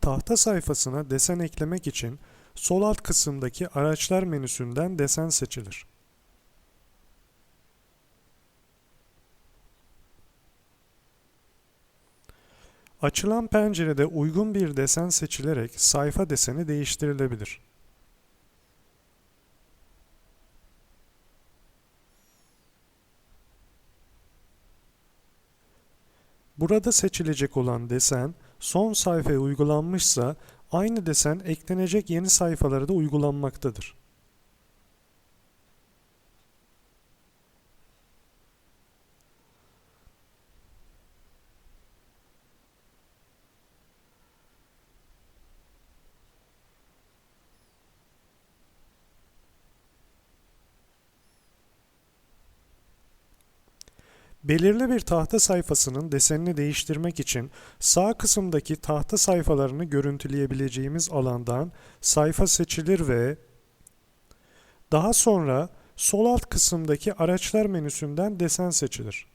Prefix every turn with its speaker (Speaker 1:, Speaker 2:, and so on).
Speaker 1: Tahta sayfasına desen eklemek için sol alt kısımdaki araçlar menüsünden desen seçilir. Açılan pencerede uygun bir desen seçilerek sayfa deseni değiştirilebilir. Burada seçilecek olan desen son sayfaya uygulanmışsa aynı desen eklenecek yeni sayfalara da uygulanmaktadır. Belirli bir tahta sayfasının desenini değiştirmek için sağ kısımdaki tahta sayfalarını görüntüleyebileceğimiz alandan sayfa seçilir ve daha sonra sol alt kısımdaki araçlar menüsünden desen seçilir.